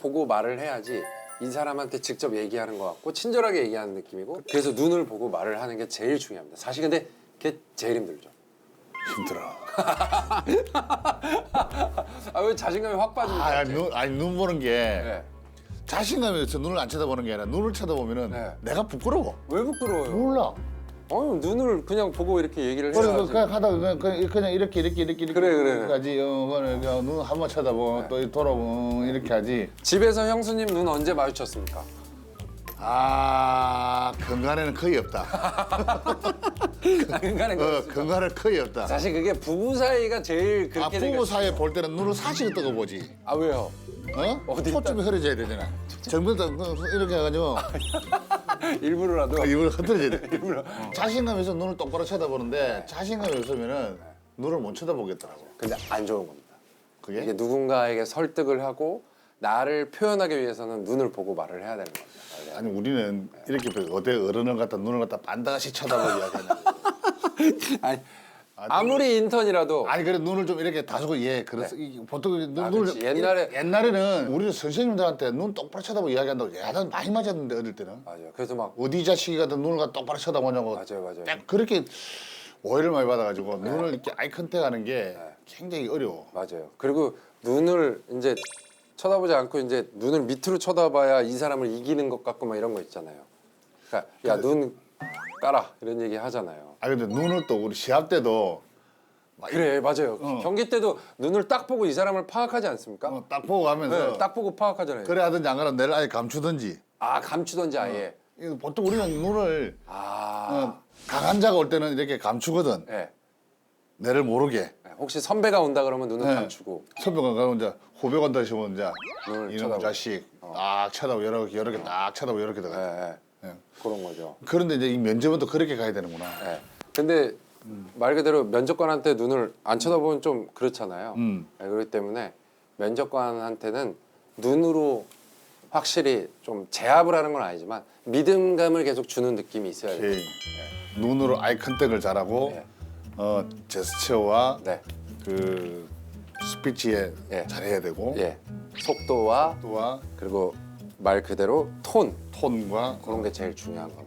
보고 말을 해야지 이 사람한테 직접 얘기하는 것 같고 친절하게 얘기하는 느낌이고 그래서 눈을 보고 말을 하는 게 제일 중요합니다. 사실 근데 그게 제일 힘들죠. 힘들어. 아 왜 자신감이 확 빠지는 아, 거지? 눈, 아니 눈 보는 게 네. 자신감이 있어 눈을 안 쳐다보는 게 아니라 눈을 쳐다보면은 네. 내가 부끄러워. 왜 부끄러워요? 몰라. 어 눈을 그냥 보고 이렇게 얘기를 그래, 해야지. 그냥 하다가 그냥, 그냥, 그냥 이렇게 이렇게 이렇게 이렇게 그래, 그래. 까지 어, 그냥 그냥 눈 한 번 쳐다보고 또 돌아보고 이렇게 하지. 집에서 형수님 눈 언제 마주쳤습니까? 아 건강에는 거의 없다. 인간의 어, 건강에 거의 없다. 사실 그게 부부 사이가 제일 아 그렇게 부부 사이에 볼 때는 눈을 사시게 뜨고 보지. 아 왜요? 어? 어디 초점이 흐려져야 되잖아. 정면도 이렇게 해가지고 일부러라도 입을 흐트러져야 돼. 어. 자신감이 있어 눈을 똑바로 쳐다보는데 자신감이 없으면은 눈을 못 쳐다보겠더라고. 근데 안 좋은 겁니다. 그게? 이게 누군가에게 설득을 하고 나를 표현하기 위해서는 눈을 보고 말을 해야 되는 겁니다. 아니 우리는 이렇게 어대 어른을 갖다 눈을 갖다 반드시 쳐다보고 이야기하냐. 아니, 아무리 인턴이라도 아니 그래 눈을 좀 이렇게 다소고 예 그래서 이 보통 눈, 아, 눈을. 옛날에- 옛날에는 우리 선생님들한테 눈 똑바로 쳐다보고 이야기한다고 야단 많이 맞았는데 어릴 때는 맞아요. 그래서 막 어디 자식이 가든 눈을 갖다 똑바로 쳐다보냐고 맞아요, 맞아요. 딱 그렇게 오해를 많이 받아가지고 눈을 이렇게 아이 컨택하는 게 굉장히 어려워. 맞아요. 그리고 눈을 이제 쳐다보지 않고 이제 눈을 밑으로 쳐다봐야 이 사람을 이기는 것 같고 막 이런 거 있잖아요. 그러니까 야 눈 까라 이런 얘기 하잖아요. 아 근데 눈을 또 우리 시합 때도 막 그래 맞아요. 어. 경기 때도 눈을 딱 보고 이 사람을 파악하지 않습니까? 어, 딱 보고 가면서 네, 딱 보고 파악하잖아요. 그래 하든지 안 그러면 내를 아예 감추든지. 아 감추던지 아예. 이거 보통 우리는 눈을 아 어, 강한 자가 올 때는 이렇게 감추거든. 네. 내를 모르게. 혹시 선배가 온다 그러면 눈을 네. 감추고 선배가 가면 이제 후배 간다 싶으면 이제 눈을 이놈 쳐다보고. 자식 딱 쳐다보고 여러 개 여러 개 딱 쳐다보고 여러 개 네, 들어가. 네. 예. 그런 거죠. 그런데 이제 이 면접은 또 그렇게 가야 되는구나. 네. 근데 말 그대로 면접관한테 눈을 안 쳐다보면 좀 그렇잖아요. 음. 네, 그렇기 때문에 면접관한테는 눈으로 확실히 좀 제압을 하는 건 아니지만 믿음감을 계속 주는 느낌이 있어야 돼요. 오케이. 눈으로 아이 컨택을 잘하고 네. 어 제스처와 네. 그 스피치에 예. 잘해야 되고 예. 속도와 또한 그리고 말 그대로 톤 톤과 그런 게 제일 중요한 겁니다.